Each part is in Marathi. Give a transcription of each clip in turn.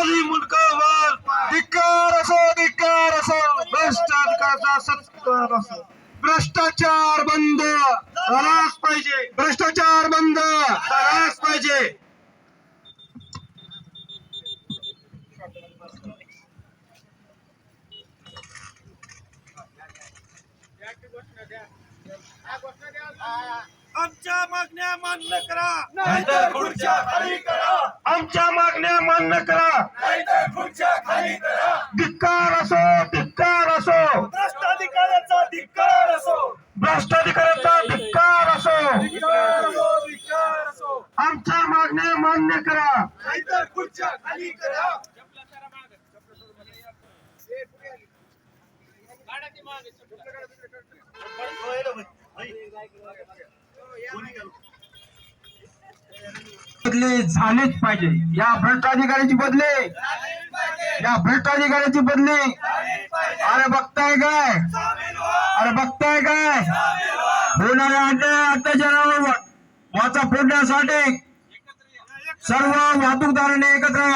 खाली मुंडकावर धिक्कार असो धिक्कार असो. भ्रष्टाचाराचा सत्कार असो. भ्रष्टाचार बंद. झालाच पाहिजे. भ्रष्टाचार बंद. झालाच पाहिजे. आमच्या मागण्या मान्य करा. नाहीतर खुर्च्या खाली करा. आमच्या मागण्या मान्य करा. नाहीतर खुर्च्या खाली करा. धिक्कार असो धिक्कार असो. भ्रष्टाधिकाऱ्याचा धिक्कार असो. भ्रष्टाधिकाऱ्याचा धिक्कार असो. धिक्कार असो धिक्कार असो. आमच्या मागण्या मान्य करा. नाहीतर खुर्च्या खाली करा. बदली झालीच पाहिजे. या भ्रष्टाधिकाऱ्याची बदली. या भ्रष्टाधिकाऱ्याची बदली. अरे बघताय काय? अरे बघताय काय? होणाऱ्या अत्याचारावर वाचा फोडण्यासाठी सर्व वाहतूकदारांनी एकत्र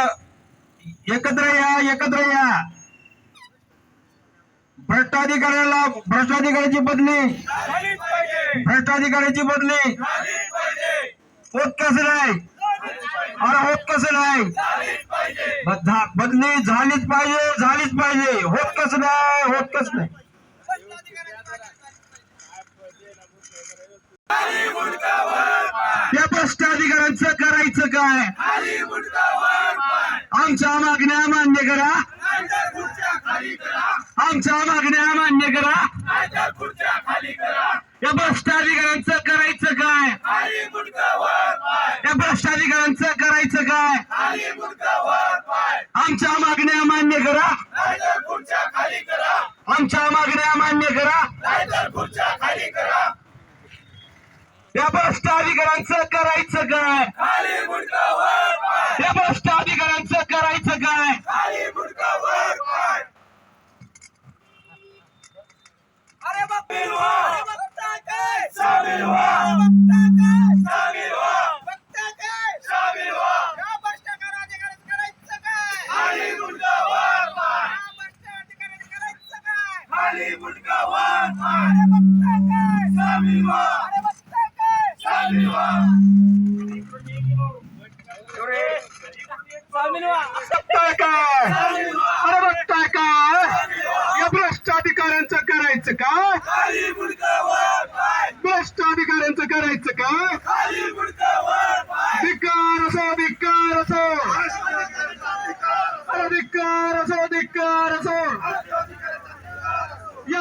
एकत्र या एकत्र या. भ्रष्टाधिकाऱ्याला भ्रष्टाधिकाऱ्याची बदली. भ्रष्टाधिकाऱ्याची बदली. होत कसं नाही? अरे होत कसं नाही? बदली झालीच पाहिजे झालीच पाहिजे. होत कसं नाही होत कसं नाही. त्या मुंडकावर या भ्रष्टाधिकाऱ्यांचं करायचं काय? आमच्या मागण्या मान्य करा करा. आमच्या मागण्या मान्य करा नाहीतर खुर्च्या खाली करा या भ्रष्टाधिकाऱ्यांचं करायचं काय खाली मुंडकावर पाय या भ्रष्टाधिकाऱ्यांचं करायचं काय खाली मुंडकावर पाय आमच्या मागण्या मान्य करा. नाहीतर खुर्च्या खाली करा. आमच्या मागण्या मान्य करा. नाहीतर खुर्च्या खाली करा. या भ्रष्टाधिकाऱ्यांचं करायचं काय? खाली मुंडकावर पाय. या भ्रष्टाधिकाऱ्यांचं करायचं काय? खाली मुंडकावर पाय. अरे सामील बघताय काय अरे बघताय काय या भ्रष्टाधिकाऱ्यांचं करायचं काय पाय भ्रष्टाधिकाऱ्यांचं करायचं काय पाय धिक्कार असो धिक्कार असो। अरे धिक्कार असो धिक्कार असो। या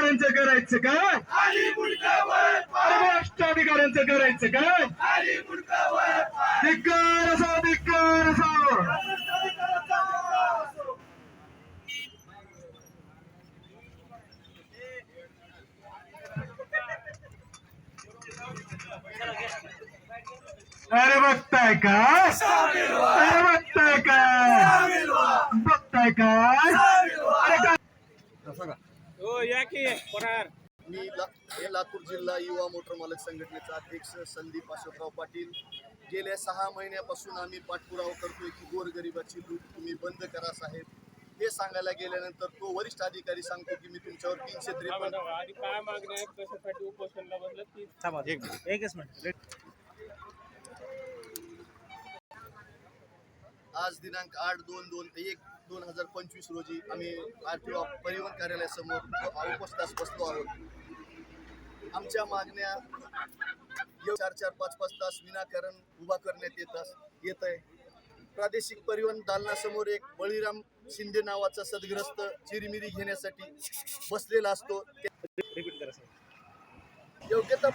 भ्रष्टाधिकाऱ्यांचं करायचं काय खाली मुंडकावर अरे पाय भ्रष्टाधिकाऱ्यांचं करायचं काय पाय धिक्कार असो धिक्कार असो. अरे बघताय व्हा अरे बघताय काय सामील व्हा. बघताय काय व्हा अरे काय मी ला हे लातूर जिल्हा युवा मोटर मालक संघटनेचा अध्यक्ष संदीप अशोकराव पाटील. गेल्या सहा महिन्यापासून आम्ही पाठपुरावा करतोय की गोरगरिबाची लूट तुम्ही बंद करा साहेब. हे सांगायला गेल्यानंतर तो वरिष्ठ अधिकारी सांगतो की मी तुमच्यावर तीनशे त्रेपन्न आज दिनांक आठ दोन दोन एक दोन हजार पंचवीस रोजी आम्ही आर टी ओ परिवहन कार्यालयासमोर उपस्थित बसलो आहोत. आमच्या मागण्या चार चार पाच पाच तास विनाकारण उभा करण्यात येत येत आहे. प्रादेशिक परिवहन दालनासमोर एक बळीराम शिंदे नावाचा सदग्रस्त चिरीमिरी घेण्यासाठी बसलेला असतो. योग्यता